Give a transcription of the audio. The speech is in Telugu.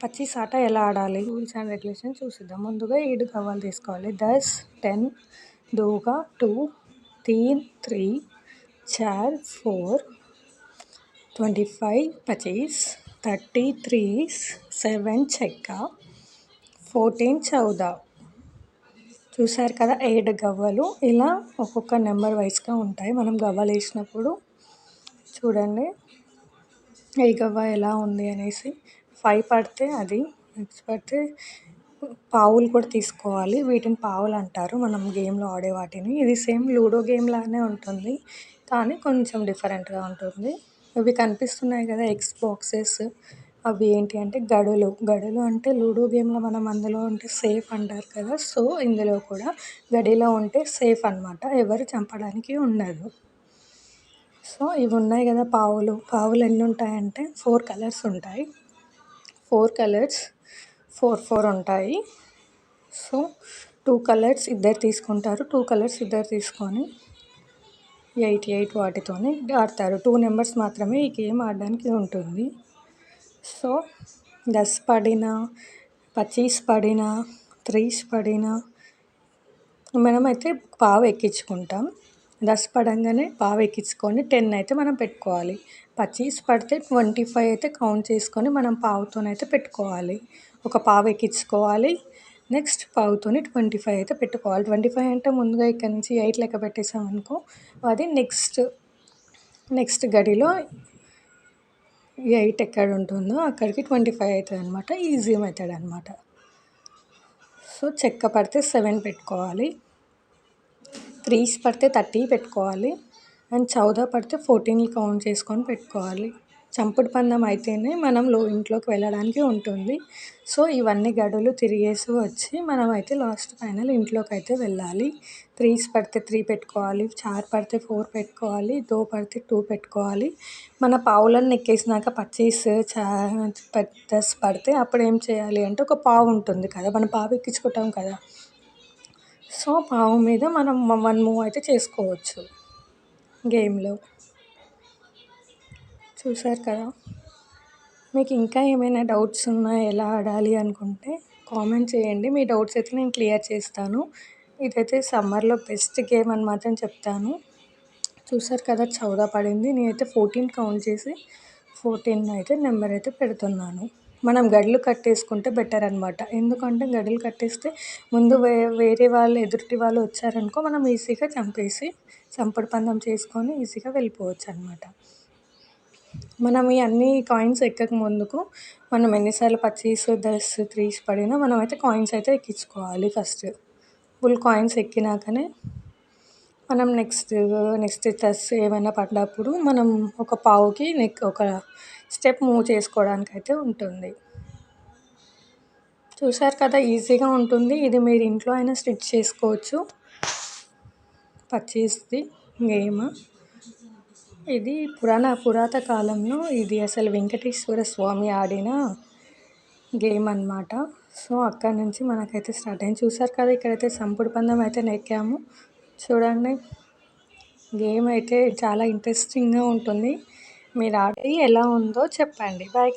పచ్చి ఆట ఎలా ఆడాలి? రూల్స్ అండ్ రెగ్యులేషన్ చూసిద్దాం. ముందుగా ఏడు గవ్వలు తీసుకోవాలి. దస్ టెన్ దోగా టూ తీన్ త్రీ చార్ ఫోర్ ట్వంటీ ఫైవ్ పచీస్ థర్టీ త్రీ సెవెన్ చెక్క ఫోర్టీన్ చౌదా. చూసారు కదా ఏడు గవ్వలు? ఇలా ఒక్కొక్క నెంబర్ వైస్గా ఉంటాయి. మనం గవ్వలు వేసినప్పుడు చూడండి ఏ గవ్వ ఎలా ఉంది అనేసి ఫైవ్ పడితే అది నెక్స్ట్ పడితే పావులు కూడా తీసుకోవాలి. వీటిని పావులు అంటారు. మనం గేమ్లో ఆడే వాటిని. ఇది సేమ్ లూడో గేమ్ లానే ఉంటుంది. కానీ కొంచెం డిఫరెంట్గా ఉంటుంది. ఇవి కనిపిస్తున్నాయి కదా ఎక్స్ బాక్సెస్ అవి ఏంటి అంటే గడులు. గడులు అంటే లూడో గేమ్లో మనం అందులో ఉంటే సేఫ్ అంటారు కదా. సో ఇందులో కూడా గడిలో ఉంటే సేఫ్ అనమాట ఎవరు చంపడానికి ఉండదు సో ఇవి ఉన్నాయి కదా పావులు. పావులు ఎన్ని ఉంటాయంటే ఫోర్ కలర్స్ ఉంటాయి. ఫోర్ కలర్స్ ఫోర్ ఫోర్ ఉంటాయి. సో టూ కలర్స్ ఇద్దరు తీసుకుంటారు. టూ కలర్స్ ఇద్దరు తీసుకొని ఎయిట్ ఎయిట్ వాటితోనే ఆడతారు. టూ నెంబర్స్ మాత్రమే ఈ గేమ్ ఆడడానికి ఉంటుంది. సో దస్ పడిన పచ్చీస్ పడిన త్రీస్ పడిన మనమైతే పావు ఎక్కించుకుంటాం. దశ పడంగానే పావు ఎక్కించుకొని టెన్ అయితే మనం పెట్టుకోవాలి. పచ్చీస్ పడితే ట్వంటీ ఫైవ్ అయితే కౌంట్ చేసుకొని మనం పావుతోనైతే పెట్టుకోవాలి. ఒక పావు ఎక్కించుకోవాలి నెక్స్ట్ పావుతోని ట్వంటీ ఫైవ్ అయితే పెట్టుకోవాలి. ట్వంటీ ఫైవ్ అంటే ముందుగా ఇక్కడ నుంచి ఎయిట్ లెక్క పెట్టేసామనుకో అది నెక్స్ట్ నెక్స్ట్ గడిలో ఎయిట్ ఎక్కడ ఉంటుందో అక్కడికి ట్వంటీ ఫైవ్ అవుతుంది అనమాట ఈజీ మెథడ్ అనమాట సో చెక్క పడితే సెవెన్ పెట్టుకోవాలి. త్రీస్ పడితే థర్టీ పెట్టుకోవాలి. అండ్ చౌదా పడితే ఫోర్టీన్ కౌంట్ చేసుకొని పెట్టుకోవాలి. చంపుడు పందెం అయితేనే మనం లో ఇంట్లోకి వెళ్ళడానికి ఉంటుంది. సో ఇవన్నీ గడులు తిరిగేసి వచ్చి మనం అయితే లాస్ట్ ఫైనల్ ఇంట్లోకి అయితే వెళ్ళాలి. త్రీస్ పడితే త్రీ పెట్టుకోవాలి. చార్ పడితే ఫోర్ పెట్టుకోవాలి. దో పడితే టూ పెట్టుకోవాలి. మన పావులను ఎక్కేసినాక పచ్చీస్ చా పెద్ద పడితే అప్పుడు ఏం చేయాలి అంటే ఒక పావు ఉంటుంది కదా. మనం పావు ఎక్కించుకుంటాం కదా. సో పావు మీద మనం వన్ మూవ్ అయితే చేసుకోవచ్చు గేమ్లో. చూసారు కదా? మీకు ఇంకా ఏమైనా డౌట్స్ ఉన్నాయి ఎలా ఆడాలి అనుకుంటే కామెంట్ చేయండి. మీ డౌట్స్ అయితే నేను క్లియర్ చేస్తాను. ఇదైతే సమ్మర్లో బెస్ట్ గేమ్ అని మాత్రం చెప్తాను. చూసారు కదా? చౌదా పడింది. నేనైతే ఫోర్టీన్ కౌంట్ చేసి ఫోర్టీన్ అయితే నెంబర్ అయితే పెడుతున్నాను. మనం గడులు కట్టేసుకుంటే బెటర్ అనమాట ఎందుకంటే గడులు కట్టేస్తే ముందు వే వేరే వాళ్ళు ఎదుటి వాళ్ళు వచ్చారనుకో మనం ఈజీగా చంపేసి చంపుడు పందెం చేసుకొని ఈజీగా వెళ్ళిపోవచ్చు అనమాట మనం ఈ అన్ని కాయిన్స్ ఎక్కక ముందుకు మనం ఎన్నిసార్లు పచ్చీస్ దస్ త్రీస్ పడినా మనం అయితే కాయిన్స్ అయితే ఎక్కించుకోవాలి ఫస్ట్ ఫుల్ కాయిన్స్ ఎక్కినాకనే మనం నెక్స్ట్ నెక్స్ట్ చెస్ ఏమైనా పడ్డప్పుడు మనం ఒక పావుకి నెక్ ఒక స్టెప్ మూవ్ చేసుకోవడానికి అయితే ఉంటుంది. చూసారు కదా ఈజీగా ఉంటుంది. ఇది మీరు ఇంట్లో అయినా స్టిచ్ చేసుకోవచ్చు. పర్చేస్ది గేమ్. ఇది పురాణ పురాత కాలంలో ఇది అసలు వెంకటేశ్వర స్వామి ఆడిన గేమ్ అనమాట సో అక్కడ నుంచి మనకైతే స్టార్ట్ అయింది. చూసారు కదా ఇక్కడైతే సంపుడు పందం అయితే నెక్కాము. చూడండి. గేమ్ అయితే చాలా ఇంట్రెస్టింగ్గా ఉంటుంది. మీరు ఆడి ఎలా ఉందో చెప్పండి. బాయ్